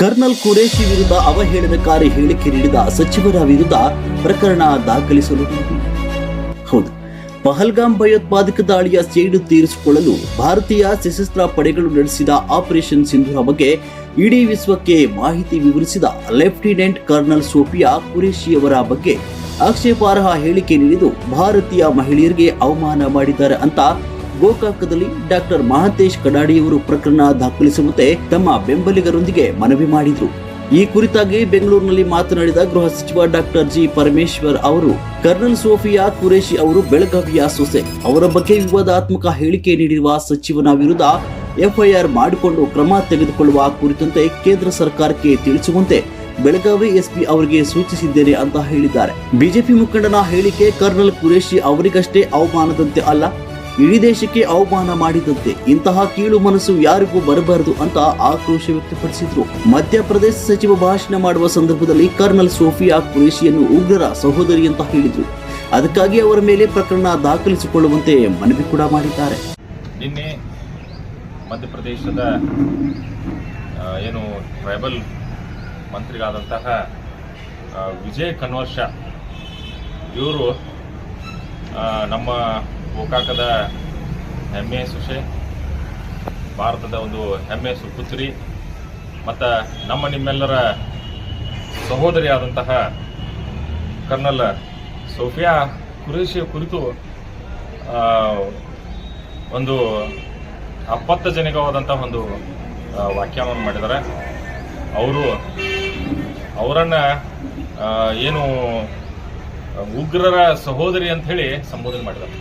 Kernel Qureshi ವಿರುದ್ಧ ಅವಹೇಳನಕಾರಿ ಹೇಳಿಕೆ ನೀಡಿದ ಸಚಿವರ ವಿರುದ್ಧ ಪ್ರಕರಣ ದಾಖಲಿಸಲು ಹೌದು ಪಹಲ್ಗಾಮ್ ಭಯೋತ್ಪಾದಕ ದಾಳಿಯ ಸೇಡು ತೀರಿಸಿಕೊಳ್ಳಲು ಭಾರತೀಯ ಸಶಸ್ತ್ರ ಪಡೆಗಳು ನಡೆಸಿದ ಆಪರೇಷನ್ ಸಿಂಧುರ ಬಗ್ಗೆ ಇಡೀ ವಿಶ್ವಕ್ಕೆ ಮಾಹಿತಿ ವಿವರಿಸಿದ ಲೆಫ್ಟಿನೆಂಟ್ ಕರ್ನಲ್ ಸೋಫಿಯಾ ಕುರೇಶಿಯವರ ಬಗ್ಗೆ ಆಕ್ಷೇಪಾರ್ಹ ಹೇಳಿಕೆ ನೀಡಿದ್ದು, ಭಾರತೀಯ ಮಹಿಳೆಯರಿಗೆ ಅವಮಾನ ಮಾಡಿದ್ದಾರೆ ಅಂತ ಗೋಕಾಕದಲ್ಲಿ ಡಾಕ್ಟರ್ ಮಹಾಂತೇಶ್ ಕಡಾಡಿಯವರು ಪ್ರಕರಣ ದಾಖಲಿಸುವಂತೆ ತಮ್ಮ ಬೆಂಬಲಿಗರೊಂದಿಗೆ ಮನವಿ ಮಾಡಿದರು. ಈ ಕುರಿತಾಗಿ ಬೆಂಗಳೂರಿನಲ್ಲಿ ಮಾತನಾಡಿದ ಗೃಹ ಸಚಿವ ಡಾಕ್ಟರ್ ಜಿ ಪರಮೇಶ್ವರ್ ಅವರು, ಕರ್ನಲ್ ಸೋಫಿಯಾ ಕುರೇಶಿ ಅವರು ಬೆಳಗಾವಿಯ ಸೊಸೆ. ಅವರ ಬಗ್ಗೆ ವಿವಾದಾತ್ಮಕ ಹೇಳಿಕೆ ನೀಡಿರುವ ಸಚಿವನ ವಿರುದ್ಧ ಎಫ್ಐಆರ್ ಮಾಡಿಕೊಂಡು ಕ್ರಮ ತೆಗೆದುಕೊಳ್ಳುವ ಕುರಿತಂತೆ ಕೇಂದ್ರ ಸರ್ಕಾರಕ್ಕೆ ತಿಳಿಸುವಂತೆ ಬೆಳಗಾವಿ ಎಸ್ಪಿ ಅವರಿಗೆ ಸೂಚಿಸಿದ್ದೇನೆ ಅಂತ ಹೇಳಿದ್ದಾರೆ. ಬಿಜೆಪಿ ಮುಖಂಡನ ಹೇಳಿಕೆ ಕರ್ನಲ್ ಕುರೇಶಿ ಅವರಿಗಷ್ಟೇ ಅವಮಾನದಂತೆ ಅಲ್ಲ ಇಡೀ ದೇಶಕ್ಕೆ ಅವಮಾನ ಮಾಡಿದಂತೆ ಇಂತಹ ಕೀಳು ಮನಸ್ಸು ಯಾರಿಗೂ ಬರಬಾರದು ಅಂತ ಆಕ್ರೋಶ ವ್ಯಕ್ತಪಡಿಸಿದ್ರು. ಮಧ್ಯಪ್ರದೇಶ ಸಚಿವ ಭಾಷಣ ಮಾಡುವ ಸಂದರ್ಭದಲ್ಲಿ ಕರ್ನಲ್ ಸೋಫಿಯಾ ಕುರೇಶಿಯನ್ನು ಉಗ್ರರ ಸಹೋದರಿ ಅಂತ ಹೇಳಿದ್ರು. ಅದಕ್ಕಾಗಿ ಅವರ ಮೇಲೆ ಪ್ರಕರಣ ದಾಖಲಿಸಿಕೊಳ್ಳುವಂತೆ ಮನವಿ ಕೂಡ ಮಾಡಿದ್ದಾರೆ. ನಿನ್ನೆ ಮಧ್ಯಪ್ರದೇಶದ ಏನು ಟ್ರೈಬಲ್ ಮಂತ್ರಿಗಳಾದಂತಹ ವಿಜಯ್ ಕನ್ವರ್ಷ ಇವರು ನಮ್ಮ ಗೋಕಾಕದ ಹೆಮ್ಮೆ ಸೊಸೆ, ಭಾರತದ ಒಂದು ಹೆಮ್ಮೆ ಸುಪುತ್ರಿ ಮತ್ತು ನಮ್ಮ ನಿಮ್ಮೆಲ್ಲರ ಸಹೋದರಿಯಾದಂತಹ ಕರ್ನಲ್ ಸೋಫಿಯಾ ಕುರೇಶಿಯ ಕುರಿತು ಒಂದು ಒಂದು ಅಪತ್ತಜನಕವಾದಂಥ ಒಂದು ವ್ಯಾಖ್ಯಾನವನ್ನು ಮಾಡಿದ್ದಾರೆ. ಅವರು ಅವರನ್ನು ಏನು ಉಗ್ರರ ಸಹೋದರಿ ಅಂತ ಹೇಳಿ ಸಂಬೋಧನೆ ಮಾಡಿದ್ದಾರೆ.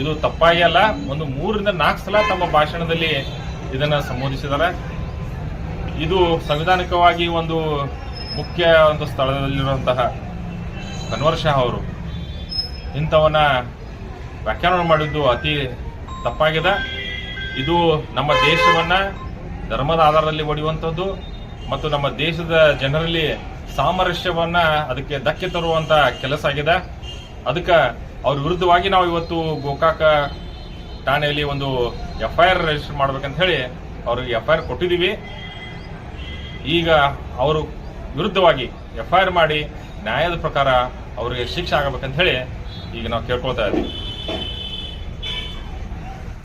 ಇದು ತಪ್ಪಾಗಿ ಅಲ್ಲ, ಒಂದು ಮೂರರಿಂದ ನಾಲ್ಕು ಸಲ ತಮ್ಮ ಭಾಷಣದಲ್ಲಿ ಇದನ್ನು ಸಂಬೋಧಿಸಿದ್ದಾರೆ. ಇದು ಸಂವಿಧಾನಿಕವಾಗಿ ಒಂದು ಮುಖ್ಯ ಒಂದು ಸ್ಥಳದಲ್ಲಿರುವಂತಹ ಕನ್ವರ್ ಶಾ ಅವರು ಇಂಥವನ್ನ ವ್ಯಾಖ್ಯಾನ ಮಾಡಿದ್ದು ಅತಿ ತಪ್ಪಾಗಿದೆ. ಇದು ನಮ್ಮ ದೇಶವನ್ನ ಧರ್ಮದ ಆಧಾರದಲ್ಲಿ ಒಡೆಯುವಂಥದ್ದು ಮತ್ತು ನಮ್ಮ ದೇಶದ ಜನರಲ್ಲಿ ಸಾಮರಸ್ಯವನ್ನ ಅದಕ್ಕೆ ಧಕ್ಕೆ ತರುವಂತ ಕೆಲಸ ಆಗಿದೆ. ಅದಕ್ಕೆ ಅವ್ರ ವಿರುದ್ಧವಾಗಿ ನಾವು ಇವತ್ತು ಗೋಕಾಕ ಠಾಣೆಯಲ್ಲಿ ಒಂದು ಎಫ್ ಐ ಆರ್ ರಿಜಿಸ್ಟರ್ ಮಾಡ್ಬೇಕಂತ ಹೇಳಿ ಅವ್ರಿಗೆ ಎಫ್ ಐ ಆರ್ ಕೊಟ್ಟಿದ್ದೀವಿ. ಈಗ ಅವರು ವಿರುದ್ಧವಾಗಿ ಎಫ್ ಐ ಆರ್ ಮಾಡಿ ನ್ಯಾಯದ ಪ್ರಕಾರ ಅವರಿಗೆ ಶಿಕ್ಷೆ ಆಗಬೇಕಂತ ಹೇಳಿ ಈಗ ನಾವು ಕೇಳ್ಕೊಳ್ತಾ ಇದ್ದೀವಿ.